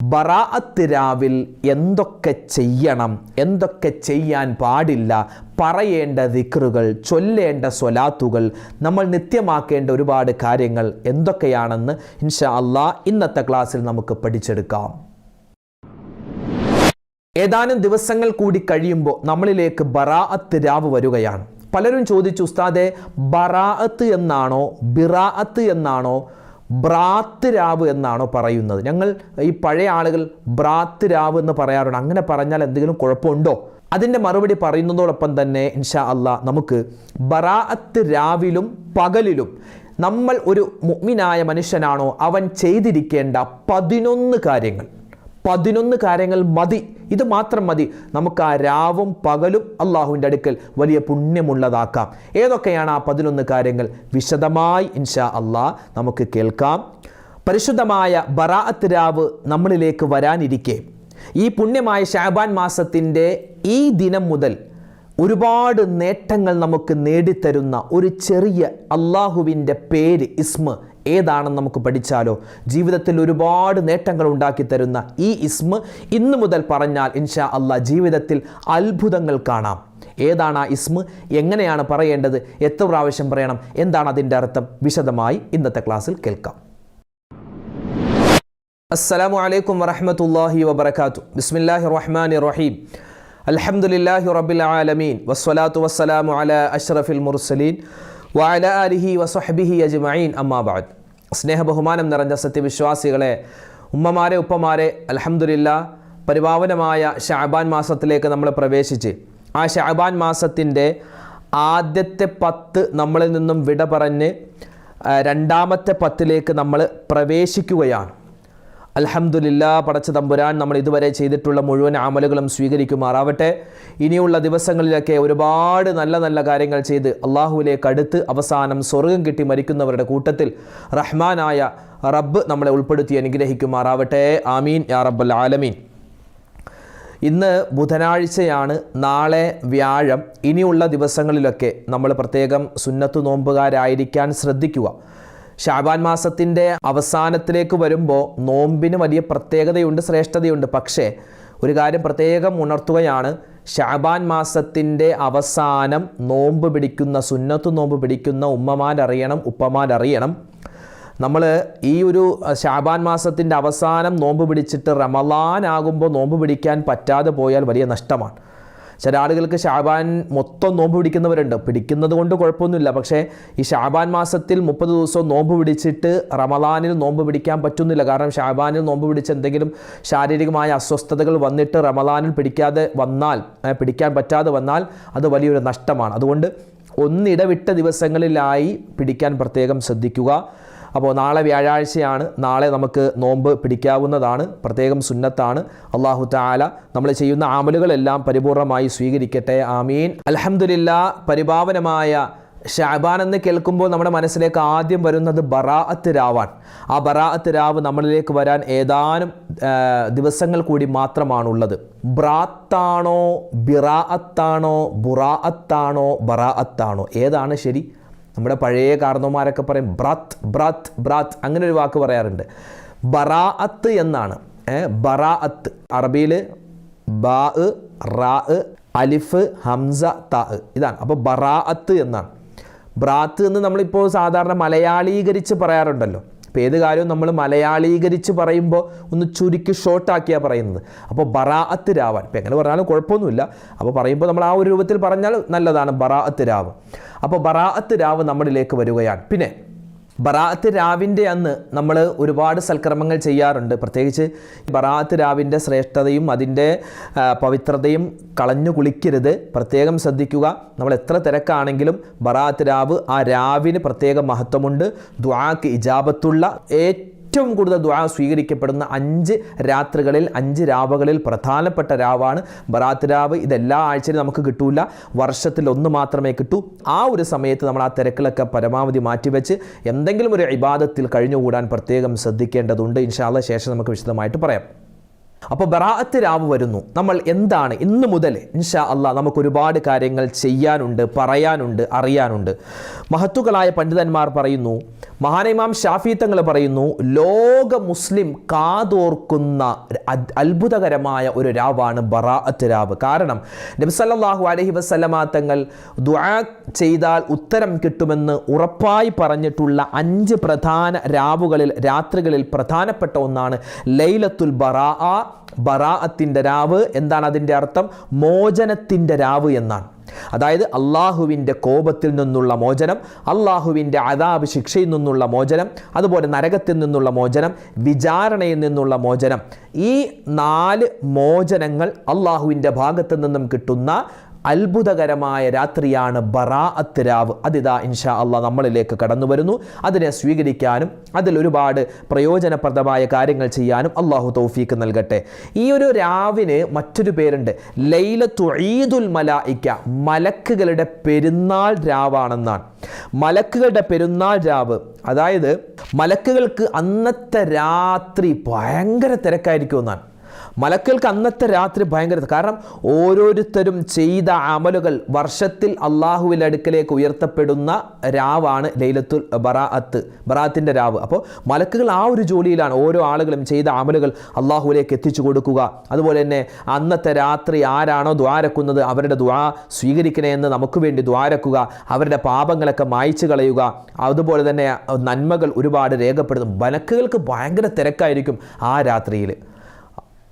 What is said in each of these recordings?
ബറാഅത്ത് രാവിൽ എന്തൊക്കെ ചെയ്യണം എന്തൊക്കെ ചെയ്യാൻ പാടില്ല പറയേണ്ട ദിക്റുകൾ ചൊല്ലേണ്ട സ്വലാത്തുകൾ നമ്മൾ നിത്യമാക്കേണ്ട ഒരുപാട് കാര്യങ്ങൾ എന്തൊക്കെയാണെന്ന് ഇൻഷാ അള്ളാ ഇന്നത്തെ ക്ലാസ്സിൽ നമുക്ക് പഠിച്ചെടുക്കാം. ഏതാനും ദിവസങ്ങൾ കൂടി കഴിയുമ്പോൾ നമ്മളിലേക്ക് ബറാഅത്ത് രാവ് വരികയാണ്. പലരും ചോദിച്ചു ഉസ്താദെ ബറാഅത്ത് എന്നാണോ ബിറാഅത്ത് എന്നാണോ ബ്രാത്ത് രാവ് എന്നാണോ പറയുന്നത്. ഞങ്ങൾ ഈ പഴയ ആളുകൾ ബ്രാത്ത് രാവ് എന്ന് പറയാറുണ്ട്. അങ്ങനെ പറഞ്ഞാൽ എന്തെങ്കിലും കുഴപ്പമുണ്ടോ? അതിന്റെ മറുപടി പറയുന്നതോടൊപ്പം തന്നെ ഇൻഷാ അല്ല നമുക്ക് ബറാഅത്ത് രാവിലും പകലിലും നമ്മൾ ഒരു മുഗ്മിനായ മനുഷ്യനാണോ? അവൻ ചെയ്തിരിക്കേണ്ട പതിനൊന്ന് കാര്യങ്ങൾ. പതിനൊന്ന് കാര്യങ്ങൾ മതി. ഇത് മാത്രം മതി. നമുക്ക് ആ രാവും പകലും അള്ളാഹുവിന്റെ അടുക്കൽ വലിയ പുണ്യമുള്ളതാക്കാം. ഏതൊക്കെയാണ് ആ പതിനൊന്ന് കാര്യങ്ങൾ? വിശദമായി ഇൻഷാ അള്ളാഹ് നമുക്ക് കേൾക്കാം. പരിശുദ്ധമായ ബറാഅത്ത് രാവ് നമ്മളിലേക്ക് വരാനിരിക്കെ. ഈ പുണ്യമായ ഷാബാൻ മാസത്തിന്റെ ഈ ദിനം മുതൽ ഒരുപാട് നേട്ടങ്ങൾ നമുക്ക് നേടിത്തരുന്ന ഒരു ചെറിയ അള്ളാഹുവിന്റെ പേര് ഇസ്മ ഏതാണെന്ന് നമുക്ക് പഠിച്ചാലോ? ജീവിതത്തിൽ ഒരുപാട് നേട്ടങ്ങൾ ഉണ്ടാക്കി തരുന്ന ഈ ഇസ്മ ഇന്നു മുതൽ പറഞ്ഞാൽ ഇൻഷാ അല്ല ജീവിതത്തിൽ അത്ഭുതങ്ങൾ കാണാം. ഏതാണ് ആ ഇസ്മ? എങ്ങനെയാണ് പറയേണ്ടത്? എത്ര പ്രാവശ്യം പറയണം? എന്താണ് അതിന്റെ അർത്ഥം? വിശദമായി ഇന്നത്തെ ക്ലാസ്സിൽ കേൾക്കാം. അസ്സലാമു അലൈക്കും വറഹമത്തല്ലാഹി വബർക്കാത്തു ബിസ്മില്ലാഹി റഹ്മാൻ റഹീം. അലഹമുല്ലാഹി റബ്ബിൽ ആലമീൻ. വസ്സലാത്തു വസ്സലാമു അല അഷ്റഫിൽ മുർസലീൻ വഅല ആലിഹി വസഹബിഹി അജ്മഈൻ. അമ്മാ ബഅദ് സ്നേഹ ബഹുമാനം നിറഞ്ഞ സത്യവിശ്വാസികളെ ഉമ്മമാരെ ഉപ്പമാരെ അൽഹംദുലില്ലാ പരിപാവനമായ ഷാബാൻ മാസത്തിലേക്ക് നമ്മൾ പ്രവേശിച്ച്. ആ ഷാബാൻ മാസത്തിന്റെ ആദ്യത്തെ പത്ത് നമ്മളിൽ നിന്നും വിട പറഞ്ഞ് രണ്ടാമത്തെ പത്തിലേക്ക് നമ്മൾ പ്രവേശിക്കുകയാണ്. അൽഹംദുലില്ല പടച്ച തമ്പുരാൻ നമ്മൾ ഇതുവരെ ചെയ്തിട്ടുള്ള മുഴുവൻ അമലുകളും സ്വീകരിക്കുമാറാവട്ടെ. ഇനിയുള്ള ദിവസങ്ങളിലൊക്കെ ഒരുപാട് നല്ല നല്ല കാര്യങ്ങൾ ചെയ്ത് അള്ളാഹുവിലേക്ക് അടുത്ത് അവസാനം സ്വർഗം കിട്ടി മരിക്കുന്നവരുടെ കൂട്ടത്തിൽ റഹ്മാനായ റബ്ബ് നമ്മളെ ഉൾപ്പെടുത്തി അനുഗ്രഹിക്കുമാറാവട്ടെ. ആമീൻ. യാ റബ്ബൽ ആലമീൻ. ഇന്ന് ബുധനാഴ്ചയാണ് നാളെ വ്യാഴം. ഇനിയുള്ള ദിവസങ്ങളിലൊക്കെ നമ്മൾ പ്രത്യേകം സുന്നത്തു നോമ്പുകാരായിരിക്കാൻ ശ്രദ്ധിക്കുക. ഷാബാൻ മാസത്തിന്റെ അവസാനത്തിലേക്ക് വരുമ്പോൾ നോമ്പിന് വലിയ പ്രത്യേകതയുണ്ട് ശ്രേഷ്ഠതയുണ്ട്. പക്ഷേ ഒരു കാര്യം പ്രത്യേകം ഉണർത്തുകയാണ്. ഷാബാൻ മാസത്തിന്റെ അവസാനം നോമ്പ് പിടിക്കുന്ന സുന്നത്തു നോമ്പ് പിടിക്കുന്ന ഉമ്മമാരറിയണം ഉപ്പമാരറിയണം. നമ്മൾ ഈ ഒരു ഷാബാൻ മാസത്തിന്റെ അവസാനം നോമ്പ് പിടിച്ചിട്ട് റമലാൻ ആകുമ്പോൾ നോമ്പ് പിടിക്കാൻ പറ്റാതെ പോയാൽ വലിയ നഷ്ടമാണ്. ചില ആളുകൾക്ക് ഷാബാൻ മൊത്തം നോമ്പ് പിടിക്കുന്നവരുണ്ട്. പിടിക്കുന്നത് കൊണ്ട് കുഴപ്പമൊന്നുമില്ല. പക്ഷേ ഈ ഷാബാൻ മാസത്തിൽ മുപ്പത് ദിവസം നോമ്പ് പിടിച്ചിട്ട് റമദാനിൽ നോമ്പ് പിടിക്കാൻ പറ്റുന്നില്ല. കാരണം ഷാബാനിൽ നോമ്പ് പിടിച്ച് എന്തെങ്കിലും ശാരീരികമായ അസ്വസ്ഥതകൾ വന്നിട്ട് റമദാനിൽ പിടിക്കാതെ വന്നാൽ പിടിക്കാൻ പറ്റാതെ വന്നാൽ അത് വലിയൊരു നഷ്ടമാണ്. അതുകൊണ്ട് ഒന്നിടവിട്ട ദിവസങ്ങളിലായി പിടിക്കാൻ പ്രത്യേകം ശ്രദ്ധിക്കുക. അപ്പോൾ നാളെ വ്യാഴാഴ്ചയാണ് നാളെ നമുക്ക് നോമ്പ് പിടിക്കാവുന്നതാണ് പ്രത്യേകം സുന്നത്താണ്. അള്ളാഹു താല നമ്മൾ ചെയ്യുന്ന ആമലുകളെല്ലാം പരിപൂർണമായി സ്വീകരിക്കട്ടെ ആമീൻ. അലഹമുല്ല പരിപാവനമായ ഷാബാൻ എന്ന് കേൾക്കുമ്പോൾ നമ്മുടെ മനസ്സിലേക്ക് ആദ്യം വരുന്നത് ബറാഅത്ത് രാവാൻ ആ ബറാഅത്ത് രാവ് നമ്മളിലേക്ക് വരാൻ ഏതാനും ദിവസങ്ങൾ കൂടി മാത്രമാണുള്ളത്. ബ്രാത്താണോ ബിറാഅത്താണോ ബുറാഅത്താണോ ബറാഅത്താണോ? ഏതാണ് ശരി? നമ്മുടെ പഴയ കാർന്നോമാരൊക്കെ പറയും ബ്രത്ത് ബ്രത്ത് ബ്രത്ത് അങ്ങനെ ഒരു വാക്ക് പറയാറുണ്ട്. ബറാഅത്ത് എന്നാണ്. ബറാഅത്ത്. അറബിയിൽ ബാ റാ അലിഫ് ഹംസ ത ഇതാണ്. അപ്പോൾ ബറാഅത്ത് എന്നാണ്. ബ്രാത്ത് എന്ന് നമ്മളിപ്പോൾ സാധാരണ മലയാളീകരിച്ച് പറയാറുണ്ടല്ലോ. ഇപ്പോൾ ഏത് കാര്യവും നമ്മൾ മലയാളീകരിച്ച് പറയുമ്പോൾ ഒന്ന് ചുരുക്കി ഷോർട്ടാക്കിയാണ് പറയുന്നത്. അപ്പോൾ ബറാഅത്ത് രാവൻ. ഇപ്പം എങ്ങനെ പറഞ്ഞാലും കുഴപ്പമൊന്നുമില്ല. അപ്പോൾ പറയുമ്പോൾ നമ്മൾ ആ ഒരു രൂപത്തിൽ പറഞ്ഞാൽ നല്ലതാണ് ബറാഅത്ത് രാവ്. അപ്പോൾ ബറാഅത്ത് രാവ് നമ്മളിലേക്ക് വരികയാണ്. പിന്നെ ബറാഅത്ത് രാവിന്റെ അന്ന് നമ്മൾ ഒരുപാട് സൽക്രമങ്ങൾ ചെയ്യാറുണ്ട്. പ്രത്യേകിച്ച് ബറാത്ത് രാവിന്റെ ശ്രേഷ്ഠതയും അതിന്റെ പവിത്രതയും കളഞ്ഞു കുളിക്കരുത്. പ്രത്യേകം ശ്രദ്ധിക്കുക. നമ്മൾ എത്ര തിരക്കാണെങ്കിലും ബറാത്ത് രാവ് ആ രാവിന് പ്രത്യേക മഹത്വമുണ്ട്. ദ്വാക്ക് ഇജാബത്തുള്ള ഏറ്റവും കൂടുതൽ ദ്വാ സ്വീകരിക്കപ്പെടുന്ന അഞ്ച് രാത്രികളിൽ അഞ്ച് രാവുകളിൽ പ്രധാനപ്പെട്ട രാവാണ് ബറാത്ത് രാവ്. ഇതെല്ലാ ആഴ്ചയിലും നമുക്ക് കിട്ടൂല. വർഷത്തിൽ ഒന്ന് മാത്രമേ കിട്ടൂ. ആ ഒരു സമയത്ത് നമ്മൾ ആ തിരക്കിലൊക്കെ പരമാവധി മാറ്റിവെച്ച് എന്തെങ്കിലും ഒരു ഇബാദത്തിൽ കഴിഞ്ഞുകൂടാൻ പ്രത്യേകം ശ്രദ്ധിക്കേണ്ടതുണ്ട്. ഇൻഷാല്ല ശേഷം നമുക്ക് വിശദമായിട്ട് പറയാം. അപ്പോൾ ബറാഅത്ത് രാവ് വരുന്നു. നമ്മൾ എന്താണ് ഇന്ന് മുതൽ ഇൻഷാ അള്ളാഹ് നമുക്ക് ഒരുപാട് കാര്യങ്ങൾ ചെയ്യാനുണ്ട് പറയാനുണ്ട് അറിയാനുണ്ട്. മഹത്തുക്കളായ പണ്ഡിതന്മാർ പറയുന്നു മഹാനിമാം ഷാഫി തങ്ങൾ പറയുന്നു ലോക മുസ്ലിം കാതോർക്കുന്ന അത്ഭുതകരമായ ഒരു രാവാണ് ബറാഅത്ത് രാവ്. കാരണം നബിസല്ലാഹു അലഹി വസ്ലമാ തങ്ങൾ ദുആ ചെയ്താൽ ഉത്തരം കിട്ടുമെന്ന് ഉറപ്പായി പറഞ്ഞിട്ടുള്ള അഞ്ച് പ്രധാന രാവുകളിൽ രാത്രികളിൽ പ്രധാനപ്പെട്ട ഒന്നാണ് ലൈലത്തുൽ ബറാ ബറാഅത്തിന്റെ രാവ് എന്താണ് അതിന്റെ അർത്ഥം? മോചനത്തിന്റെ രാവ് എന്നാണ്. അതായത് അള്ളാഹുവിന്റെ കോപത്തിൽ നിന്നുള്ള മോചനം അള്ളാഹുവിന്റെ അതാബ് ശിക്ഷയിൽ നിന്നുള്ള മോചനം അതുപോലെ നരകത്തിൽ നിന്നുള്ള മോചനം വിചാരണയിൽ നിന്നുള്ള മോചനം. ഈ നാല് മോചനങ്ങൾ അള്ളാഹുവിന്റെ ഭാഗത്തു നിന്നും കിട്ടുന്ന അത്ഭുതകരമായ രാത്രിയാണ് ബറാഅത്ത് രാവ്. അതിതാ ഇൻഷാ അള്ളാഹ് നമ്മളിലേക്ക് കടന്നു വരുന്നു. അതിനെ സ്വീകരിക്കാനും അതിൽ ഒരുപാട് പ്രയോജനപ്രദമായ കാര്യങ്ങൾ ചെയ്യാനും അള്ളാഹു തൗഫീക്ക് നൽകട്ടെ. ഈ ഒരു രാവിന് മറ്റൊരു പേരുണ്ട്. ലൈലത്തു ഈദുൽ മലായിക്ക. മലക്കുകളുടെ പെരുന്നാൾ രാവാണെന്നാണ്. മലക്കുകളുടെ പെരുന്നാൾ രാവ്. അതായത് മലക്കുകൾക്ക് അന്നത്തെ രാത്രി ഭയങ്കര തിരക്കായിരിക്കും എന്നാണ്. മലക്കൾക്ക് അന്നത്തെ രാത്രി ഭയങ്കര കാരണം ഓരോരുത്തരും ചെയ്ത അമലുകൾ വർഷത്തിൽ അള്ളാഹുവിന്റെ അടുക്കലേക്ക് ഉയർത്തപ്പെടുന്ന രാവാണ് ലൈലത്തുൽ ബറാഅത്ത് ബറാത്തിന്റെ രാവ്. അപ്പോൾ മലക്കുകൾ ആ ഒരു ജോലിയിലാണ് ഓരോ ആളുകളും ചെയ്ത അമലുകൾ അള്ളാഹുവിലേക്ക് എത്തിച്ചു കൊടുക്കുക. അതുപോലെ തന്നെ അന്നത്തെ രാത്രി ആരാണോ ദ്വാരക്കുന്നത് അവരുടെ ദ്വാ സ്വീകരിക്കണേ എന്ന് നമുക്ക് വേണ്ടി ദ്വാരക്കുക അവരുടെ പാപങ്ങളൊക്കെ മായ്ച്ചു കളയുക. അതുപോലെ തന്നെ നന്മകൾ ഒരുപാട് രേഖപ്പെടുത്തും. മലക്കുകൾക്ക് ഭയങ്കര തിരക്കായിരിക്കും ആ രാത്രിയിൽ.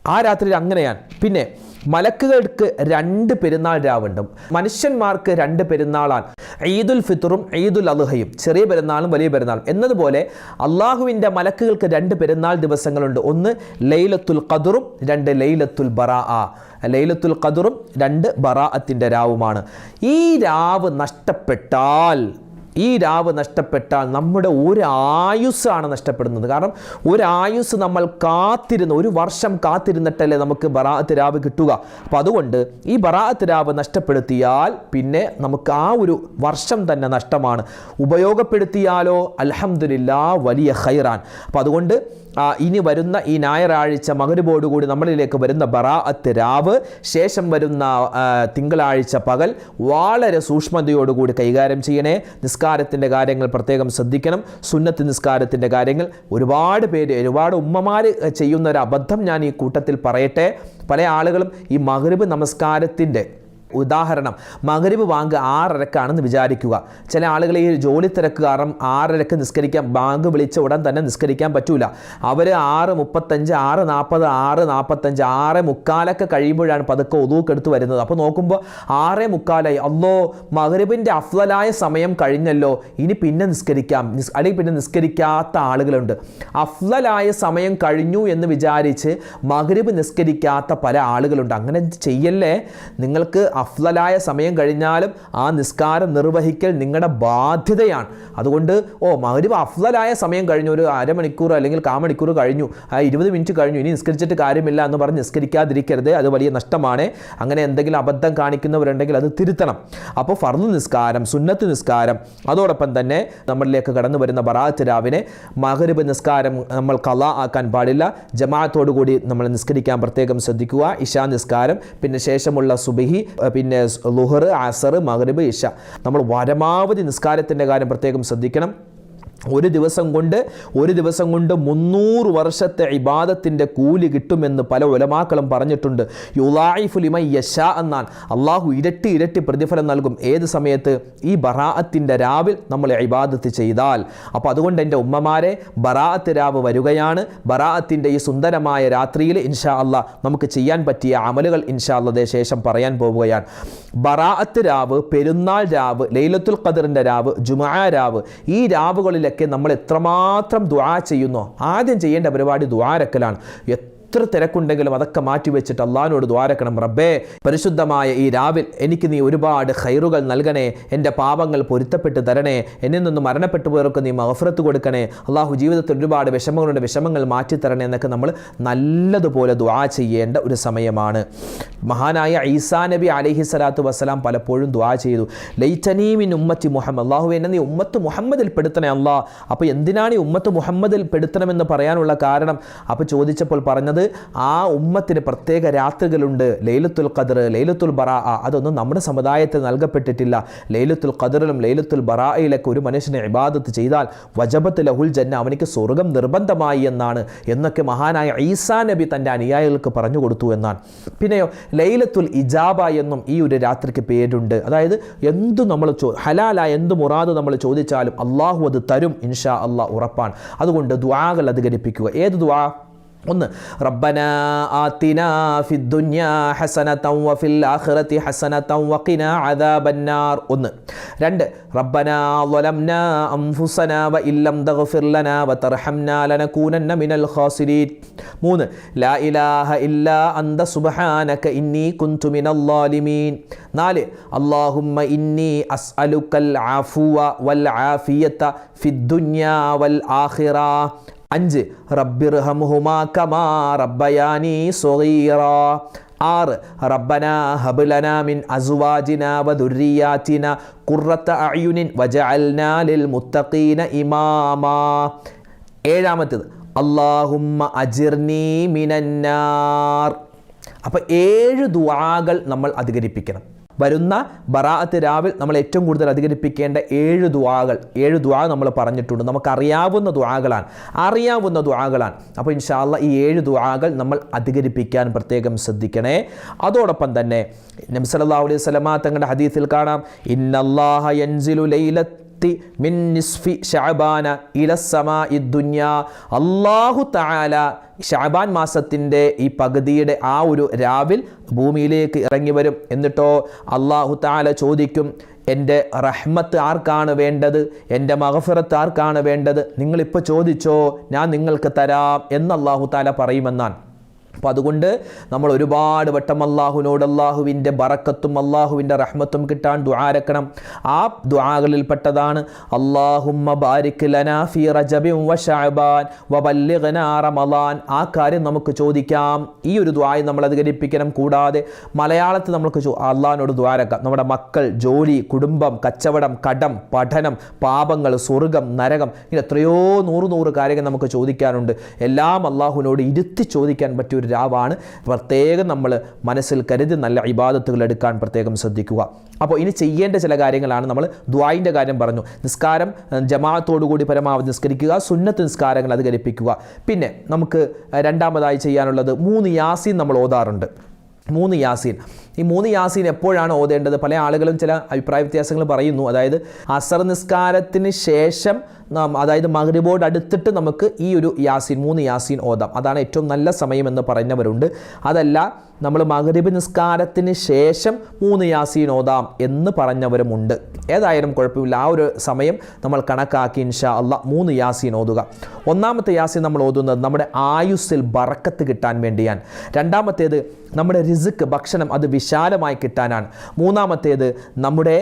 ആ രാത്രി അങ്ങനെയാണ്. പിന്നെ മലക്കുകൾക്ക് രണ്ട് പെരുന്നാൾ രാവുണ്ടും. മനുഷ്യന്മാർക്ക് രണ്ട് പെരുന്നാളാണ്. ഈദുൽ ഫിത്തറും ഈദുൽ അലുഹയും ചെറിയ പെരുന്നാളും വലിയ പെരുന്നാളും. എന്നതുപോലെ അള്ളാഹുവിന്റെ മലക്കുകൾക്ക് രണ്ട് പെരുന്നാൾ ദിവസങ്ങളുണ്ട്. ഒന്ന് ലൈലത്തുൽ ഖദറും രണ്ട് ലൈലത്തുൽ ബറാ ലൈലത്തുൽ ഖദറും രണ്ട് ബറാഅത്തിന്റെ രാവുമാണ്. ഈ രാവ് നഷ്ടപ്പെട്ടാൽ ഈ രാവ് നഷ്ടപ്പെട്ടാൽ നമ്മുടെ ഒരു ആയുസ്സാണ് നഷ്ടപ്പെടുന്നത്. കാരണം ഒരു ആയുസ് നമ്മൾ കാത്തിരുന്ന് ഒരു വർഷം കാത്തിരുന്നിട്ടല്ലേ നമുക്ക് ബറാഅത്ത് രാവ് കിട്ടുക. അപ്പോൾ അതുകൊണ്ട് ഈ ബറാഅത്ത് രാവ് നഷ്ടപ്പെടുത്തിയാൽ പിന്നെ നമുക്ക് ആ ഒരു വർഷം തന്നെ നഷ്ടമാണ്. ഉപയോഗപ്പെടുത്തിയാലോ? അലഹമില്ല വലിയ ഹൈറാൻ അപ്പോൾ അതുകൊണ്ട് ഇനി വരുന്ന ഈ ഞായറാഴ്ച മകരുബോടുകൂടി നമ്മളിലേക്ക് വരുന്ന ബറാഅത്ത് രാവ് ശേഷം വരുന്ന തിങ്കളാഴ്ച പകൽ വളരെ സൂക്ഷ്മതയോടുകൂടി കൈകാര്യം ചെയ്യണേ. നിസ്കാരത്തിന്റെ കാര്യങ്ങൾ പ്രത്യേകം ശ്രദ്ധിക്കണം. സുന്നത്ത് നിസ്കാരത്തിന്റെ കാര്യങ്ങൾ ഒരുപാട് പേര് ഒരുപാട് ഉമ്മമാർ ചെയ്യുന്ന ഒരു അബദ്ധം ഞാൻ ഈ കൂട്ടത്തിൽ പറയട്ടെ. പല ആളുകളും ഈ മകരുബ് നമസ്കാരത്തിന്റെ ഉദാഹരണം മകരിവ് ബാങ്ക് ആറരക്കാണെന്ന് വിചാരിക്കുക. ചില ആളുകൾ ഈ ജോലി തിരക്ക് കാരണം ആറരക്ക് നിസ്കരിക്കാൻ ബാങ്ക് വിളിച്ച ഉടൻ തന്നെ നിസ്കരിക്കാൻ പറ്റൂല. അവർ ആറ് മുപ്പത്തഞ്ച് ആറ് നാൽപ്പത് ആറ് നാൽപ്പത്തഞ്ച് ആറ് മുക്കാലൊക്കെ കഴിയുമ്പോഴാണ് പതുക്കെ ഒതുക്കെടുത്ത് വരുന്നത്. അപ്പോൾ നോക്കുമ്പോൾ ആറ് മുക്കാലായി. അല്ലോ മകരിവിന്റെ അഫ്ലലായ സമയം കഴിഞ്ഞല്ലോ. ഇനി പിന്നെ നിസ്കരിക്കാം. നിസ് അല്ലെങ്കിൽ പിന്നെ നിസ്കരിക്കാത്ത ആളുകളുണ്ട്. അഫ്ലലായ സമയം കഴിഞ്ഞു എന്ന് വിചാരിച്ച് മകരിവ് നിസ്കരിക്കാത്ത പല ആളുകളുണ്ട്. അങ്ങനെ ചെയ്യല്ലേ? നിങ്ങൾക്ക് അഫ്ലലായ സമയം കഴിഞ്ഞാലും ആ നിസ്കാരം നിർവഹിക്കൽ നിങ്ങളുടെ ബാധ്യതയാണ്. അതുകൊണ്ട് ഓ മഹരിബ് അഫ്ലലായ സമയം കഴിഞ്ഞു ഒരു അരമണിക്കൂർ അല്ലെങ്കിൽ കാമണിക്കൂർ കഴിഞ്ഞു ആ ഇരുപത് മിനിറ്റ് കഴിഞ്ഞു ഇനി നിസ്കരിച്ചിട്ട് കാര്യമില്ല എന്ന് പറഞ്ഞ് നിസ്കരിക്കാതിരിക്കരുത് അത് വലിയ നഷ്ടമാണ്. അങ്ങനെ എന്തെങ്കിലും അബദ്ധം കാണിക്കുന്നവരുണ്ടെങ്കിൽ അത് തിരുത്തണം. അപ്പോൾ ഫർദ് നിസ്കാരം സുന്നത്ത് നിസ്കാരം അതോടൊപ്പം തന്നെ നമ്മളിലേക്ക് കടന്നു വരുന്ന ബറാത്ത് രാവിനെ മകരിബ് നിസ്കാരം നമ്മൾ കല ആക്കാൻ പാടില്ല. ജമാഅത്തോടു കൂടി നമ്മൾ നിസ്കരിക്കാൻ പ്രത്യേകം ശ്രദ്ധിക്കുക. ഇഷാ നിസ്കാരം പിന്നെ ശേഷമുള്ള സുബഹി പിന്നെ ലുഹർ അസർ മഗ്രിബ് ഇഷ. നമ്മൾ പരമാവധി നിസ്കാരത്തിന്റെ കാര്യം പ്രത്യേകം ശ്രദ്ധിക്കണം. ഒരു ദിവസം കൊണ്ട് ഒരു ദിവസം കൊണ്ട് മുന്നൂറ് വർഷത്തെ ഇബാദത്തിന്റെ കൂലി കിട്ടുമെന്ന് പല ഉലമാക്കളും പറഞ്ഞിട്ടുണ്ട്. യുലായിഫുലിമ യശ എന്നാണ്. അള്ളാഹു ഇരട്ടി ഇരട്ടി പ്രതിഫലം നൽകും. ഏത് സമയത്ത്? ഈ ബറാഅത്തിന്റെ രാവിൽ നമ്മൾ ഇബാദത്ത് ചെയ്താൽ. അപ്പോൾ അതുകൊണ്ട് എന്റെ ഉമ്മമാരെ ബറാഅത്ത് രാവ് വരികയാണ്. ബറാഅത്തിന്റെ ഈ സുന്ദരമായ രാത്രിയിൽ ഇൻഷാ അള്ളാ നമുക്ക് ചെയ്യാൻ പറ്റിയ അമലുകൾ ഇൻഷാ അല്ലാതെ ശേഷം പറയാൻ പോവുകയാണ്. ബറാഅത്ത് രാവ് പെരുന്നാൾ രാവ് ലൈലത്തുൽ ഖദറിന്റെ രാവ് ജുമാ രാവ് ഈ രാവുകളിലൊക്കെ നമ്മൾ എത്രമാത്രം ദുആ ചെയ്യുന്നോ? ആദ്യം ചെയ്യേണ്ട പരിപാടി ദ്വാരക്കലാണ് എത്ര തിരക്കുണ്ടെങ്കിലും അതൊക്കെ മാറ്റി വെച്ചിട്ട് അള്ളഹാനോട് ദ്വാരക്കണം റബ്ബേ പരിശുദ്ധമായ ഈ രാവിൽ എനിക്ക് നീ ഒരുപാട് ഹൈറുകൾ നൽകണേ. എന്റെ പാപങ്ങൾ പൊരുത്തപ്പെട്ട് തരണേ. എന്നിൽ നിന്ന് മരണപ്പെട്ടു പോയവർക്ക് നീ മഹഫറത്ത് കൊടുക്കണേ. അള്ളാഹു ജീവിതത്തിൽ ഒരുപാട് വിഷമങ്ങളുണ്ട്. വിഷമങ്ങൾ മാറ്റി തരണേ എന്നൊക്കെ നമ്മൾ നല്ലതുപോലെ ദ്വാ ചെയ്യേണ്ട ഒരു സമയമാണ്. മഹാനായ ഈസാ നബി അലഹി സ്വലാത്തു വസ്സലാം പലപ്പോഴും ദ്വാ ചെയ്തു. ലൈറ്റനീമിൻ ഉമ്മത്തി മുഹമ്മദ്. അള്ളാഹു എന്നെ നീ ഉമ്മത്ത് മുഹമ്മദിൽ പെടുത്തണേ അള്ളാഹ് അപ്പോൾ എന്തിനാണ് ഈ ഉമ്മത്ത് മുഹമ്മദിൽ പെടുത്തണമെന്ന് പറയാനുള്ള കാരണം? അപ്പോൾ ചോദിച്ചപ്പോൾ പറഞ്ഞത് അത് ആ ഉമ്മത്തിന് പ്രത്യേക രാത്രികളുണ്ട്. ലൈലത്തുൽ ഖദർ ലൈലത്തുൽ ബറാ അതൊന്നും നമ്മുടെ സമുദായത്തിൽ നൽകപ്പെട്ടിട്ടില്ല. ലൈലത്തുൽ ഖദറിലും ലൈലത്തുൽ ബറായിലൊക്കെ ഒരു മനുഷ്യനെ ഇബാദത്ത് ചെയ്താൽ വജബത്ത് ലഹുൽ ജന്ന അവനിക്ക് സ്വർഗം നിർബന്ധമായി എന്നാണ് എന്നൊക്കെ മഹാനായ ഈസാ നബി തന്റെ അനുയായികൾക്ക് പറഞ്ഞു കൊടുത്തു എന്നാണ്. പിന്നെയോ ലൈലത്തുൽ ഇജാബ എന്നും ഈ ഒരു രാത്രിക്ക് പേരുണ്ട്. അതായത് എന്തു നമ്മൾ ചോ ഹലാലായ എന്ത് മുറാദ് നമ്മൾ ചോദിച്ചാലും അള്ളാഹു അത് തരും ഇൻഷാ അള്ളാഹ് ഉറപ്പാണ്. അതുകൊണ്ട് ദ്വാകൾ അധികരിപ്പിക്കുക. ഏത് ദ്വാ ഒന്ന് റബ്ബന ആത്തിന ഫിദ്ദുന്യാ ഹസനതൻ വഫിൽ ആഖിറതി ഹസനതൻ വഖിന അദാബന്നാർ ഒന്ന് രണ്ട് റബ്ബന ളലംന അൻഫുസന വഇല്ലം തഗ്ഫിർ ലനാ വതർഹംന ലനകൂനന്ന മിനൽ ഖാസിരീൻ മൂന്ന് ലാ ഇലാഹ ഇല്ലാ അന്ത സുബ്ഹാനക ഇന്നി കുൻതു മിനൽ ളാലിമീൻ നാല് അല്ലാഹുമ്മ ഇന്നി അസ്അലുക്കൽ അഫ്വ വൽ ആഫിയത ഫിദ്ദുന്യാ വൽ ആഖിറ അഞ്ച് റബ്ബിർഹംഹുമാ കമാ റബ്ബയാനി സ്വഗീറ. ആറ് റബ്ബന ഹബ്ലന മിൻ അസുവാജിന വദുരിയാറ്റിന കുറത്ത അയുനിൻ വജഅൽനാ ലിൽ മുത്തഖീന ഇമാമാ. ഏഴാമത്തേത് അല്ലാഹുമ്മ അജിർനീ മിനന്നാർ. അപ്പോൾ ഏഴ് ദുആകൾ നമ്മൾ അധികരിപ്പിക്കണം. വരുന്ന ബറാഅത്ത് രാവിൽ നമ്മൾ ഏറ്റവും കൂടുതൽ അധികരിപ്പിക്കേണ്ട ഏഴ് ദുആകൾ ഏഴ് ദുആ നമ്മൾ പറഞ്ഞിട്ടുണ്ട്. നമുക്കറിയാവുന്ന ദുആകളാണ്. അറിയാവുന്ന ദുആകളാണ്. അപ്പോൾ ഇൻഷാല്ല ഈ ഏഴ് ദുആകൾ നമ്മൾ അധികരിപ്പിക്കാൻ പ്രത്യേകം ശ്രദ്ധിക്കണേ. അതോടൊപ്പം തന്നെ സല്ലല്ലാഹു അലൈഹി വസല്ലമ തങ്ങളുടെ ഹദീസിൽ കാണാം. ഇന്നല്ലാഹ യൻസിലു മിൻ നിസ്ഫി ഷഅബാന ഇലസമാഇ ദുനിയ. അല്ലാഹു തആല ഷാബാൻ മാസത്തിന്റെ ഈ പകുതിയുടെ ആ ഒരു രാവിൽ ഭൂമിയിലേക്ക് ഇറങ്ങി വരും. എന്നിട്ടോ അള്ളാഹു താല ചോദിക്കും എന്റെ റഹ്മത്ത് ആർക്കാണ് വേണ്ടത്? എന്റെ മഹഫിറത്ത് ആർക്കാണ് വേണ്ടത്? നിങ്ങളിപ്പോൾ ചോദിച്ചോ ഞാൻ നിങ്ങൾക്ക് തരാം എന്ന് അള്ളാഹു താല പറയുമെന്നാണ്. അപ്പോൾ അതുകൊണ്ട് നമ്മൾ ഒരുപാട് വട്ടം അള്ളാഹുവിനോട് അള്ളാഹുവിന്റെ ബറക്കത്തും അള്ളാഹുവിന്റെ റഹ്മത്തും കിട്ടാൻ ദുആരക്കണം ആ ദുആകളിൽപ്പെട്ടതാണ് അള്ളാഹുമ്മ ബാരിക് ലനാ ഫി വ ഷഅബാൻ വ ബല്ലിഗ്നാ റമളാൻ. ആ കാര്യം നമുക്ക് ചോദിക്കാം. ഈ ഒരു ദുആയി നമ്മൾ അധികരിപ്പിക്കണം. കൂടാതെ മലയാളത്തിൽ നമുക്ക് അള്ളാഹിനോട് ദ്വാരക്കാം നമ്മുടെ മക്കൾ ജോലി കുടുംബം കച്ചവടം കടം പഠനം പാപങ്ങൾ സ്വർഗം നരകം ഇങ്ങനെ എത്രയോ നൂറ് നൂറ് കാര്യങ്ങൾ നമുക്ക് ചോദിക്കാനുണ്ട്. എല്ലാം അള്ളാഹുവിനോട് ഇരുത്തി ചോദിക്കാൻ പറ്റിയ ഒരു രാവാണ്. പ്രത്യേകം നമ്മൾ മനസ്സിൽ കരുതി നല്ല ഇബാദത്തുകൾ എടുക്കാൻ പ്രത്യേകം ശ്രദ്ധിക്കുക. അപ്പോൾ ഇനി ചെയ്യേണ്ട ചില കാര്യങ്ങളാണ് നമ്മൾ ദ്വായിന്റെ കാര്യം പറഞ്ഞു. നിസ്കാരം ജമാഅത്തോടുകൂടി പരമാവധി നിസ്കരിക്കുക സുന്നത്ത് നിസ്കാരങ്ങൾ അത് കരിപ്പിക്കുക പിന്നെ നമുക്ക് രണ്ടാമതായി ചെയ്യാനുള്ളത് മൂന്ന് യാസീൻ നമ്മൾ ഓതാറുണ്ട്. മൂന്ന് യാസീൻ. ഈ മൂന്ന് യാസീൻ എപ്പോഴാണ് ഓതേണ്ടത്? പല ആളുകളും ചില അഭിപ്രായ വ്യത്യാസങ്ങൾ പറയുന്നു. അതായത് അസർ നിസ്കാരത്തിന് ശേഷം നാം അതായത് മഗ്രിബോട് അടുത്തിട്ട് നമുക്ക് ഈ ഒരു യാസീൻ മൂന്ന് യാസീൻ ഓതാം. അതാണ് ഏറ്റവും നല്ല സമയമെന്ന് പറഞ്ഞവരുണ്ട് അതല്ല നമ്മൾ മഗ്രിബ് നിസ്കാരത്തിന് ശേഷം മൂന്ന് യാസീൻ ഓതാം എന്ന് പറഞ്ഞവരുമുണ്ട്. ഏതായാലും കുഴപ്പമില്ല. ആ ഒരു സമയം നമ്മൾ കണക്കാക്കി ഇൻഷാ അല്ല മൂന്ന് യാസീൻ ഓതുക. ഒന്നാമത്തെ യാസീൻ നമ്മൾ ഓതുന്നത് നമ്മുടെ ആയുസ്സിൽ ബറക്കത്ത് കിട്ടാൻ വേണ്ടിയാണ്. രണ്ടാമത്തേത് നമ്മുടെ റിസുക്ക് ഭക്ഷണം അത് വിശാലമായി കിട്ടാനാണ്. മൂന്നാമത്തേത് നമ്മുടെ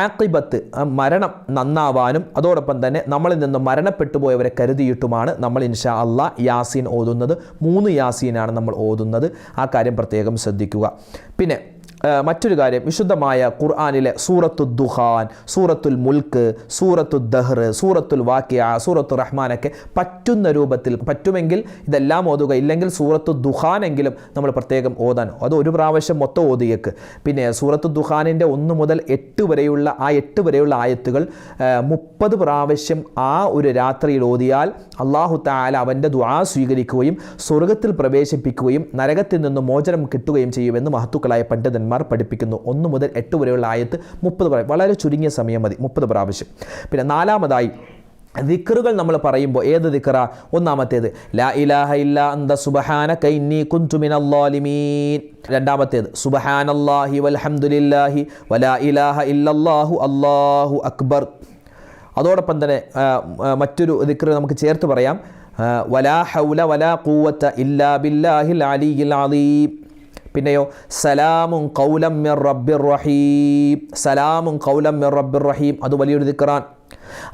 ആക്കിബത്ത് മരണം നന്നാവാനും അതോടൊപ്പം തന്നെ നമ്മളിൽ നിന്ന് മരണപ്പെട്ടു പോയവരെ കരുതിയിട്ടുമാണ് നമ്മൾ ഇൻഷാ അള്ളാ യാസീൻ ഓതുന്നത്. മൂന്ന് യാസീനാണ് നമ്മൾ ഓതുന്നത്. ആ കാര്യം പ്രത്യേകം ശ്രദ്ധിക്കുക. പിന്നെ മറ്റൊരു കാര്യം വിശുദ്ധമായ ഖുർആാനിലെ സൂറത്തു ദുഹാൻ സൂറത്തുൽ മുൽക്ക് സൂറത്തു ദഹ്ർ സൂറത്തുൽ വാക്യ സൂറത്തു റഹ്മാനൊക്കെ പറ്റുന്ന രൂപത്തിൽ പറ്റുമെങ്കിൽ ഇതെല്ലാം ഓതുക ഇല്ലെങ്കിൽ സൂറത്തു ദുഹാനെങ്കിലും നമ്മൾ പ്രത്യേകം ഓതാൻ. അത് ഒരു പ്രാവശ്യം മൊത്തം ഓതിയേക്ക്. പിന്നെ സൂറത്തു ദുഹാനിന്റെ ഒന്ന് മുതൽ എട്ട് വരെയുള്ള ആ എട്ട് വരെയുള്ള ആയത്തുകൾ മുപ്പത് പ്രാവശ്യം ആ ഒരു രാത്രിയിൽ ഓതിയാൽ അള്ളാഹു താല അവന്റെ ദുആ സ്വീകരിക്കുകയും സ്വർഗത്തിൽ പ്രവേശിപ്പിക്കുകയും നരകത്തിൽ നിന്ന് മോചനം കിട്ടുകയും ചെയ്യുമെന്ന് മഹത്തുക്കളായ പണ്ഡിതന്മാർ പണ്ഡിതന്മാർ പഠിപ്പിക്കുന്നു. ഒന്ന് മുതൽ എട്ട് വരെയുള്ള ആയത്ത് മുപ്പത് പ്രാവശ്യം. വളരെ ചുരുങ്ങിയ സമയം മതി. മുപ്പത് പ്രാവശ്യം. പിന്നെ നാലാമതായി ദിക്കറുകൾ നമ്മൾ പറയുമ്പോൾ ഏത് ദിക്കറ ഒന്നാമത്തേത്. ലാ ഇലാഹ ഇല്ല അന്ത സുബഹാന കൈന്നി അല്ലാലിമീൻ രണ്ടാമത്തേത്. സുബഹാനല്ലാഹി വൽഹംദുലില്ലാഹി വലാ ഇലാഹ ഇല്ലല്ലാഹു അല്ലാഹു അക്ബർ. അതോടൊപ്പം തന്നെ മറ്റൊരു ദിക്കർ നമുക്ക് ചേർത്ത് പറയാം. വലാ ഹൗല വലാ കൂവത്ത ഇല്ലാ ബില്ലാഹിൽ അലിയിൽ അലീം. പിന്നെയോ സലാമുൻ കൗലം മിർ റബ്ബിർ റഹീം. സലാമുൻ കൗലം മിർ റബ്ബിർ റഹീം. അത് വലിയൊരു ദിക്റാൻ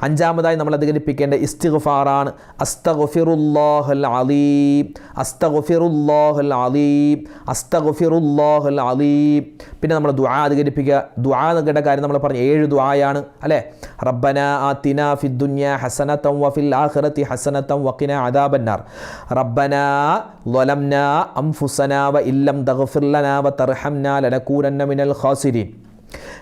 അഞ്ചാമതായി നമ്മൾ അധികരിപ്പിക്കേണ്ട ഇസ്തിഗ്ഫാറാണ് അസ്തഗ്ഫിറുല്ലാഹൽ അലീം അസ്തഗ്ഫിറുല്ലാഹൽ അലീം അസ്തഗ്ഫിറുല്ലാഹൽ അലീം പിന്നെ നമ്മൾ ദുആ അധികരിപ്പിക്കുക ദുആ എന്നൊക്കെ കാര്യം നമ്മൾ പറഞ്ഞ ഏഴ് ദുആയാണ് അല്ലേ റബ്ബന ആതിന ഫിദ് ദുനിയ ഹസനതൻ വഫിൽ ആഖിറതി ഹസനതൻ വഖിന അദാബന്നാർ റബ്ബന ظلمنا أنفسنا وإن لم تغفر لنا وترحمنا لنكونن من الخاسرين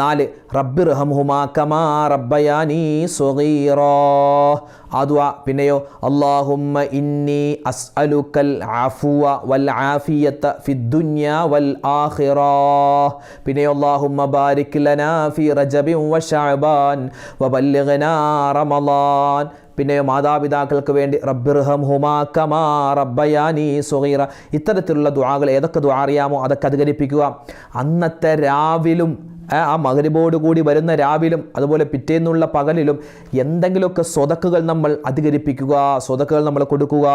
നാല് റബ്ബിർ ഹംഹുമാ കമാ റബ്ബയാനി സ്വഗീറാ അതുവാ പിന്നെയോ അള്ളാഹുമ്മ ഇന്നി അസ്അലുക്കൽ ആഫുവ വൽ ആഫിയത്ത ഫിദ്ദുന്യ വൽ ആഖിറ. പിന്നെയോ അള്ളാഹുമ്മ ബാരിക് ലനാ ഫി റജബിൻ വ ശഅബാൻ വ ബല്ലിഗ്നാ റമളാൻ. പിന്നെ മാതാപിതാക്കൾക്ക് വേണ്ടി റബ്ബിർഹം ഹുമാ കമാ റബ്ബയാനി സുഹീറ ഇത്തരത്തിലുള്ള ദ്വാകൾ ഏതൊക്കെ ദ്വാ അറിയാമോ? അതൊക്കെ അധികരിപ്പിക്കുക. അന്നത്തെ രാവിലും ആ മകരിബോട് കൂടി വരുന്ന രാവിലും അതുപോലെ പിറ്റേന്നുള്ള പകലിലും എന്തെങ്കിലുമൊക്കെ സ്വതക്കുകൾ നമ്മൾ അധികരിപ്പിക്കുക സ്വതക്കുകൾ നമ്മൾ കൊടുക്കുക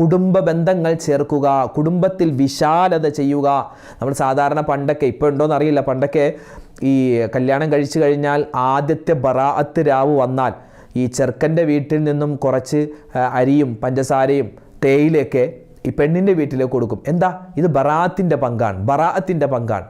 കുടുംബ ബന്ധങ്ങൾ ചേർക്കുക കുടുംബത്തിൽ വിശാലത ചെയ്യുക. നമ്മൾ സാധാരണ പണ്ടൊക്കെ ഇപ്പോൾ ഉണ്ടോയെന്ന് അറിയില്ല. പണ്ടൊക്കെ ഈ കല്യാണം കഴിച്ചു കഴിഞ്ഞാൽ ആദ്യത്തെ ബറാഅത്ത് രാവ് വന്നാൽ ഈ ചെറുക്കന്റെ വീട്ടിൽ നിന്നും കുറച്ച് അരിയും പഞ്ചസാരയും തേയിലയൊക്കെ ഈ പെണ്ണിന്റെ വീട്ടിലേക്ക് കൊടുക്കും. എന്താ? ഇത് ബറാത്തിന്റെ പങ്കാണ്. ബറാഅത്തിന്റെ പങ്കാണ്.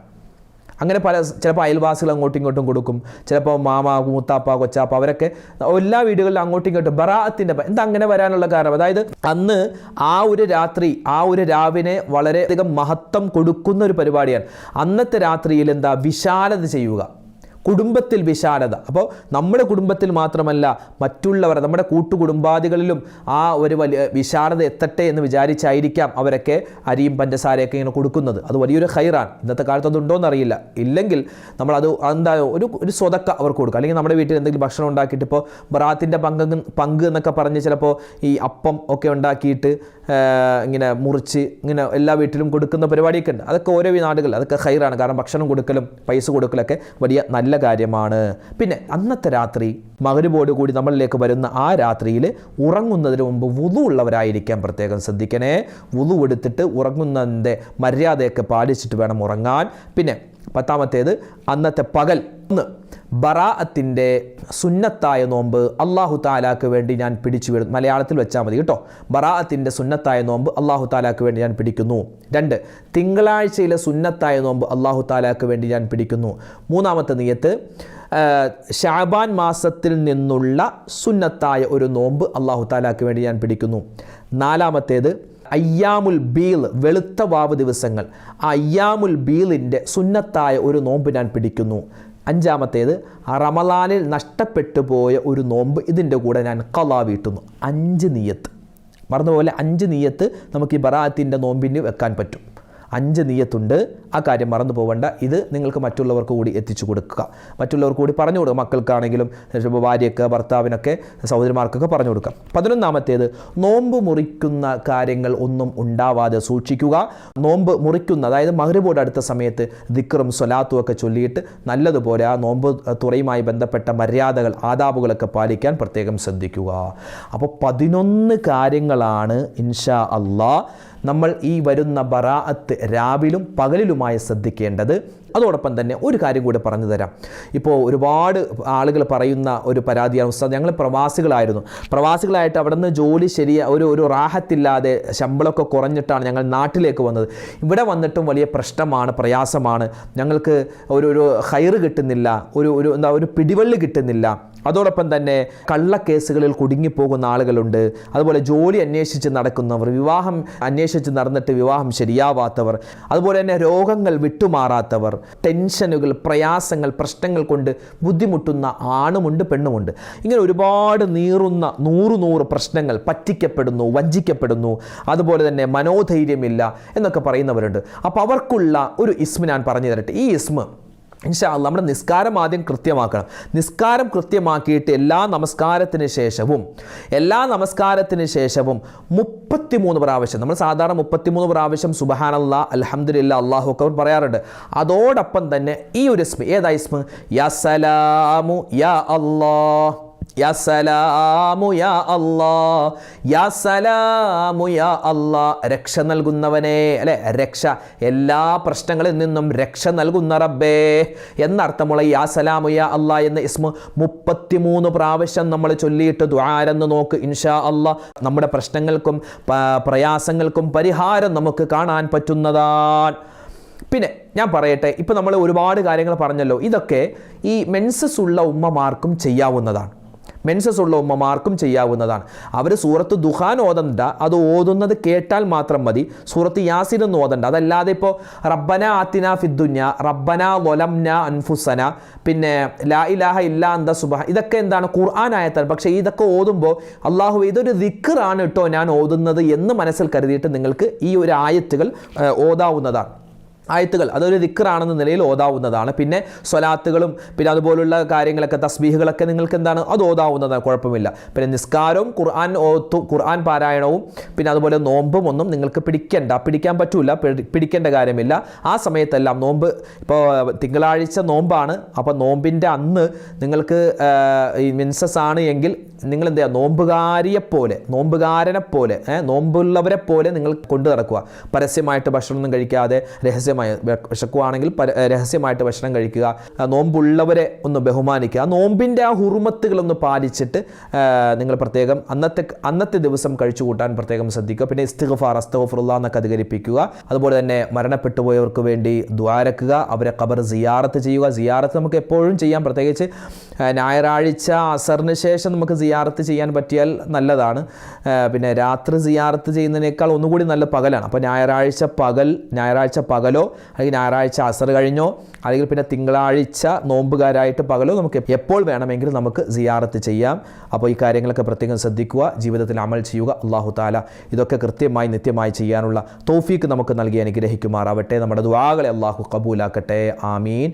അങ്ങനെ പല ചിലപ്പോൾ അയൽവാസികൾ അങ്ങോട്ടും ഇങ്ങോട്ടും കൊടുക്കും. ചിലപ്പോൾ മാമ മൂത്താപ്പ കൊച്ചാപ്പ അവരൊക്കെ എല്ലാ വീടുകളിലും അങ്ങോട്ടും ഇങ്ങോട്ടും ബറാത്തിന്റെ എന്താ അങ്ങനെ വരാനുള്ള കാരണം? അതായത് അന്ന് ആ ഒരു രാത്രി ആ ഒരു രാവിനെ വളരെയധികം മഹത്വം കൊടുക്കുന്ന ഒരു പരിപാടിയാണ്. അന്നത്തെ രാത്രിയിൽ എന്താ? വിശാലത ചെയ്യുക. കുടുംബത്തിൽ വിശാലത. അപ്പോൾ നമ്മുടെ കുടുംബത്തിൽ മാത്രമല്ല മറ്റുള്ളവർ നമ്മുടെ കൂട്ടുകുടുംബാദികളിലും ആ ഒരു വലിയ വിശാലത എത്തട്ടെ എന്ന് വിചാരിച്ചായിരിക്കാം അവരൊക്കെ അരിയും പഞ്ചസാരയൊക്കെ ഇങ്ങനെ കൊടുക്കുന്നത്. അത് വലിയൊരു ഹൈറാണ് ഇന്നത്തെ കാലത്ത് അതുണ്ടോ എന്നറിയില്ല. ഇല്ലെങ്കിൽ നമ്മൾ അത് എന്താ ഒരു ഒരു സ്വതക്ക അവർക്ക് കൊടുക്കുക. അല്ലെങ്കിൽ നമ്മുടെ വീട്ടിൽ എന്തെങ്കിലും ഭക്ഷണം ഉണ്ടാക്കിയിട്ട് ഇപ്പോൾ ബറാത്തിന്റെ പങ്ക് പങ്ക് എന്നൊക്കെ പറഞ്ഞ് ചിലപ്പോൾ ഈ അപ്പം ഒക്കെ ഉണ്ടാക്കിയിട്ട് ഇങ്ങനെ മുറിച്ച് ഇങ്ങനെ എല്ലാ വീട്ടിലും കൊടുക്കുന്ന പരിപാടിയൊക്കെ ഉണ്ട്. അതൊക്കെ ഓരോ നാടുകളിൽ അതൊക്കെ ഹൈറാണ് കാരണം ഭക്ഷണം കൊടുക്കലും പൈസ കൊടുക്കലൊക്കെ വലിയ നല്ല കാര്യമാണ്. പിന്നെ അന്നത്തെ രാത്രി മകരുബോട് കൂടി നമ്മളിലേക്ക് വരുന്ന ആ രാത്രിയിൽ ഉറങ്ങുന്നതിന് മുമ്പ് വുതു ഉള്ളവരായിരിക്കാൻ പ്രത്യേകം ശ്രദ്ധിക്കണേ. വുതു എടുത്തിട്ട് ഉറങ്ങുന്നതിന്റെ മര്യാദയൊക്കെ പാലിച്ചിട്ട് വേണം ഉറങ്ങാൻ. പിന്നെ പത്താമത്തേത് അന്നത്തെ പകൽ. ഒന്ന് ബറാഅത്തിന്റെ സുന്നത്തായ നോമ്പ് അള്ളാഹു താലാക്ക് വേണ്ടി ഞാൻ പിടിച്ചു വിടും. മലയാളത്തിൽ വെച്ചാൽ മതി കേട്ടോ. ബറാഅത്തിന്റെ സുന്നത്തായ നോമ്പ് അള്ളാഹു താലാക്ക് വേണ്ടി ഞാൻ പിടിക്കുന്നു. രണ്ട് തിങ്കളാഴ്ചയിലെ സുന്നത്തായ നോമ്പ് അള്ളാഹു താലാക്ക് വേണ്ടി ഞാൻ പിടിക്കുന്നു. മൂന്നാമത്തെ നീയത്ത് ഷാബാൻ മാസത്തിൽ നിന്നുള്ള സുന്നത്തായ ഒരു നോമ്പ് അള്ളാഹു താലാക്ക് വേണ്ടി ഞാൻ പിടിക്കുന്നു. നാലാമത്തേത് അയ്യാമുൽ ബീൽ വെളുത്ത വാവ് ദിവസങ്ങൾ. ആ അയ്യാമുൽ ബീലിന്റെ സുന്നത്തായ ഒരു നോമ്പ് ഞാൻ പിടിക്കുന്നു. അഞ്ചാമത്തേത് റമലാനിൽ നഷ്ടപ്പെട്ടു പോയ ഒരു നോമ്പ് ഇതിന്റെ കൂടെ ഞാൻ കലാ വീട്ടുന്നു. അഞ്ച് നീയത്ത് പറഞ്ഞതുപോലെ അഞ്ച് നീയത്ത് നമുക്ക് ഈ ബറാത്തിന്റെ നോമ്പിന് വെക്കാൻ പറ്റും. അഞ്ച് നീയത്തുണ്ട്. ആ കാര്യം മറന്നു പോകണ്ട ഇത് നിങ്ങൾക്ക് മറ്റുള്ളവർക്ക് കൂടി എത്തിച്ചു കൊടുക്കുക. മറ്റുള്ളവർക്ക് കൂടി പറഞ്ഞു കൊടുക്കുക. മക്കൾക്കാണെങ്കിലും ഭാര്യയ്ക്ക് ഭർത്താവിനൊക്കെ സഹോദരിമാർക്കൊക്കെ പറഞ്ഞു കൊടുക്കുക പതിനൊന്നാമത്തേത് നോമ്പ് മുറിക്കുന്ന കാര്യങ്ങൾ ഒന്നും ഉണ്ടാവാതെ സൂക്ഷിക്കുക. നോമ്പ് മുറിക്കുന്ന അതായത് മഹ്രിബോട് അടുത്ത സമയത്ത് ദിക്റും സ്വലാത്തും ഒക്കെ ചൊല്ലിയിട്ട് നല്ലതുപോലെ ആ നോമ്പ് തുറയുമായി ബന്ധപ്പെട്ട മര്യാദകൾ ആദാബുകളൊക്കെ പാലിക്കാൻ പ്രത്യേകം ശ്രദ്ധിക്കുക. അപ്പോൾ പതിനൊന്ന് കാര്യങ്ങളാണ് ഇൻഷാ അള്ളാ നമ്മൾ ഈ വരുന്ന ബറാഅത്ത് രാവിലും പകലിലുമായി ശ്രദ്ധിക്കേണ്ടത് അതോടൊപ്പം തന്നെ ഒരു കാര്യം കൂടി പറഞ്ഞു തരാം. ഇപ്പോൾ ഒരുപാട് ആളുകൾ പറയുന്ന ഒരു പരാതിയാണ് ഉസ്താദ്. ഞങ്ങൾ പ്രവാസികളായിരുന്നു. പ്രവാസികളായിട്ട് അവിടെ നിന്ന് ജോലി ശരിയ ഒരു ഒരു റാഹത്തില്ലാതെ ശമ്പളമൊക്കെ കുറഞ്ഞിട്ടാണ് ഞങ്ങൾ നാട്ടിലേക്ക് വന്നത്. ഇവിടെ വന്നിട്ടും വലിയ പ്രശ്നമാണ് പ്രയാസമാണ്. ഞങ്ങൾക്ക് ഒരു ഒരു ഹയർ കിട്ടുന്നില്ല ഒരു ഒരു എന്താ ഒരു പിടിവള്ളി കിട്ടുന്നില്ല. അതോടൊപ്പം തന്നെ കള്ളക്കേസുകളിൽ കുടുങ്ങിപ്പോകുന്ന ആളുകളുണ്ട്. അതുപോലെ ജോലി അന്വേഷിച്ച് നടക്കുന്നവർ വിവാഹം അന്വേഷിച്ച് നടന്നിട്ട് വിവാഹം ശരിയാവാത്തവർ അതുപോലെ തന്നെ രോഗങ്ങൾ വിട്ടുമാറാത്തവർ ടെൻഷനുകൾ പ്രയാസങ്ങൾ പ്രശ്നങ്ങൾ കൊണ്ട് ബുദ്ധിമുട്ടുന്ന ആണുമുണ്ട് പെണ്ണുമുണ്ട് ഇങ്ങനെ ഒരുപാട് നീറുന്ന നൂറ് നൂറ് പ്രശ്നങ്ങൾ പറ്റിക്കപ്പെടുന്നു വഞ്ചിക്കപ്പെടുന്നു അതുപോലെ തന്നെ മനോധൈര്യമില്ല എന്നൊക്കെ പറയുന്നവരുണ്ട്. അപ്പോൾ അവർക്കുള്ള ഒരു ഇസ്മ ഞാൻ പറഞ്ഞു തരട്ടെ. ഈ ഇസ്മ ഇൻഷാ അല്ലാ നമ്മുടെ നിസ്കാരം ആദ്യം കൃത്യമാക്കണം. നിസ്കാരം കൃത്യമാക്കിയിട്ട് എല്ലാ നമസ്കാരത്തിന് ശേഷവും എല്ലാ നമസ്കാരത്തിന് ശേഷവും മുപ്പത്തിമൂന്ന് പ്രാവശ്യം നമ്മൾ സാധാരണ മുപ്പത്തിമൂന്ന് പ്രാവശ്യം സുബഹാനല്ല അലഹമ്മദില്ല അള്ളാഹു അക്ബർ പറയാറുണ്ട്. അതോടൊപ്പം തന്നെ ഈ ഒരു ഇസ്മ ഏതാ ഇസ്മ? യാ സലാമു യാ അല്ലാ യാ സലാമു യാ അല്ലാ യാ സലാമു യാ അല്ലാ രക്ഷ നൽകുന്നവനെ അല്ലെ? രക്ഷ. എല്ലാ പ്രശ്നങ്ങളിൽ നിന്നും രക്ഷ നൽകുന്ന റബ്ബേ. എന്നർത്ഥമുള്ള യാ സലാമു യാ അല്ലാ എന്ന ഇസ്മ മുപ്പത്തിമൂന്ന് പ്രാവശ്യം നമ്മൾ ചൊല്ലിയിട്ട് ദ്വാരെന്ന് നോക്ക് ഇൻഷാ അല്ലാ നമ്മുടെ പ്രശ്നങ്ങൾക്കും പ്രയാസങ്ങൾക്കും പരിഹാരം നമുക്ക് കാണാൻ പറ്റുന്നതാണ്. പിന്നെ ഞാൻ പറയട്ടെ ഇപ്പോൾ നമ്മൾ ഒരുപാട് കാര്യങ്ങൾ പറഞ്ഞല്ലോ. ഇതൊക്കെ ഈ മെൻസസ് ഉള്ള ഉമ്മമാർക്കും ചെയ്യാവുന്നതാണ്. മെൻസസ് ഉള്ള ഉമ്മമാർക്കും ചെയ്യാവുന്നതാണ്. അവർ സൂറത്ത് ദുഹാൻ ഓതണ്ട അത് ഓതുന്നത് കേട്ടാൽ മാത്രം മതി. സൂറത്ത് യാസിൻ എന്ന് ഓതണ്ട. അതല്ലാതെ ഇപ്പോൾ റബ്ബന ആത്തിന ഫിദ്ദുന്യ റബ്ബന വൊലംന അൻഫുസന പിന്നെ ലാ ഇലാഹ ഇല്ലാ അന്ത സുബഹ ഇതൊക്കെ എന്താണ്? ഖുർആൻ ആയത്താണ് പക്ഷേ ഇതൊക്കെ ഓതുമ്പോൾ അള്ളാഹു ഇതൊരു ദിക്കറാണ് കേട്ടോ ഞാൻ ഓതുന്നത് എന്ന് മനസ്സിൽ കരുതിയിട്ട് നിങ്ങൾക്ക് ഈ ഒരു ആയത്തുകൾ ഓതാവുന്നതാണ്. ആയത്തുകൾ. അതൊരു ദിക്കറാണെന്ന നിലയിൽ ഓതാവുന്നതാണ്. പിന്നെ സ്വലാത്തുകളും പിന്നെ അതുപോലുള്ള കാര്യങ്ങളൊക്കെ തസ്ബീഹുകളൊക്കെ നിങ്ങൾക്ക് എന്താണ് അത് ഓതാവുന്നതാണ്. കുഴപ്പമില്ല. പിന്നെ നിസ്കാരവും ഖുർആൻ ഓത്തു ഖുർആൻ പാരായണവും പിന്നെ അതുപോലെ നോമ്പും ഒന്നും നിങ്ങൾക്ക് പിടിക്കേണ്ട. പിടിക്കാൻ പറ്റൂല. പിടിക്കേണ്ട കാര്യമില്ല. ആ സമയത്തെല്ലാം നോമ്പ് ഇപ്പോൾ തിങ്കളാഴ്ച നോമ്പാണ്. അപ്പോൾ നോമ്പിന്റെ അന്ന് നിങ്ങൾക്ക് ഈ മിൻസസ് ആണ് എങ്കിൽ നിങ്ങൾ എന്ത് ചെയ്യുക നോമ്പുകാരിയെ പോലെ നോമ്പുകാരനെ പോലെ നോമ്പുള്ളവരെ പോലെ നിങ്ങൾ കൊണ്ടു നടക്കുക. പരസ്യമായിട്ട് ഭക്ഷണമൊന്നും കഴിക്കാതെ രഹസ്യമായി വെ- വിശക്കുവാണെങ്കിൽ രഹസ്യമായിട്ട് ഭക്ഷണം കഴിക്കുക നോമ്പുള്ളവരെ ഒന്ന് ബഹുമാനിക്കുക. നോമ്പിന്റെ ആ ഹുറുമത്തുകളൊന്ന് പാലിച്ചിട്ട് നിങ്ങൾ പ്രത്യേകം അന്നത്തെ അന്നത്തെ ദിവസം കഴിച്ചു കൂട്ടാൻ പ്രത്യേകം ശ്രദ്ധിക്കുക. പിന്നെ ഇസ്തിഗ്ഫാർ അസ്തഗ്ഫിറുല്ലാ എന്നൊക്കെ അധികരിപ്പിക്കുക. അതുപോലെ തന്നെ മരണപ്പെട്ടു പോയവർക്ക് വേണ്ടി ദ്വാരക്കുക അവരെ ഖബർ സിയാറത്ത് ചെയ്യുക. സിയാറത്ത് നമുക്ക് എപ്പോഴും ചെയ്യാം. പ്രത്യേകിച്ച് ഞായറാഴ്ച അസറിന് ശേഷം നമുക്ക് സിയാറത്ത് ചെയ്യാൻ പറ്റിയാൽ നല്ലതാണ്. പിന്നെ രാത്രി സിയാറത്ത് ചെയ്യുന്നതിനേക്കാൾ ഒന്നുകൂടി നല്ല പകലാണ്. അപ്പോൾ ഞായറാഴ്ച പകൽ ഞായറാഴ്ച പകലോ അല്ലെങ്കിൽ ഞായറാഴ്ച അസർ കഴിഞ്ഞോ. അല്ലെങ്കിൽ പിന്നെ തിങ്കളാഴ്ച നോമ്പുകാരായിട്ട് പകലോ നമുക്ക് എപ്പോൾ വേണമെങ്കിലും നമുക്ക് സിയാറത്ത് ചെയ്യാം. അപ്പോൾ ഈ കാര്യങ്ങളൊക്കെ പ്രത്യേകം ശ്രദ്ധിക്കുക. ജീവിതത്തിൽ അമൽ ചെയ്യുക. അള്ളാഹു താല ഇതൊക്കെ കൃത്യമായി നിത്യമായി ചെയ്യാനുള്ള തോഫീക്ക് നമുക്ക് നൽകി അനുഗ്രഹിക്കുമാറാവട്ടെ. നമ്മുടെ ദുവാകളെ അള്ളാഹു കബൂലാക്കട്ടെ. ആമീൻ.